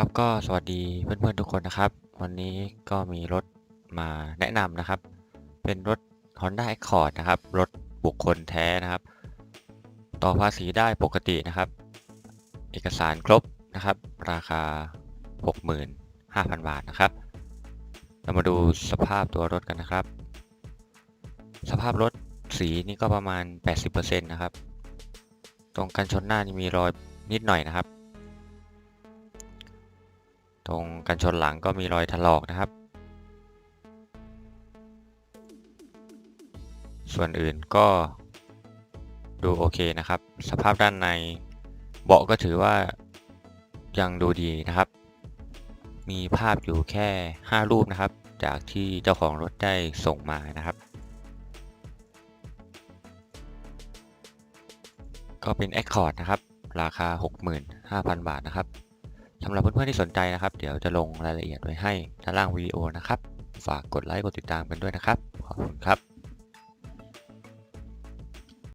ครับก็สวัสดีเพื่อนๆทุกคนนะครับ วันนี้ก็มีรถมาแนะนำนะครับ เป็นรถ Honda Accord นะครับ รถบุคคลแท้นะครับ ต่อภาษีได้ปกตินะครับ เอกสารครบนะครับ ราคา 65,000 บาทนะครับ เรามาดูสภาพตัวรถกันนะครับ สภาพรถสีนี่ก็ประมาณ 80%นะครับ ตรงกันชนหน้านี่มีรอยนิดหน่อยนะครับ ตรงกันชนหลังก็มีรอยถลอกนะครับ ส่วนอื่นก็ดูโอเคนะครับ สภาพด้านในเบาะก็ถือว่ายังดูดีนะครับ มีภาพอยู่แค่ 5 รูปนะครับ จากที่เจ้าของรถได้ส่งมานะครับ ก็เป็น Accord นะครับ ราคา 65,000 บาทนะครับ สำหรับเพื่อนๆที่สนใจนะครับ เดี๋ยวจะลงรายละเอียดไว้ให้ด้านล่างวิดีโอนะครับ ฝากกดไลค์กดติดตามกันด้วยนะครับ ขอบคุณครับ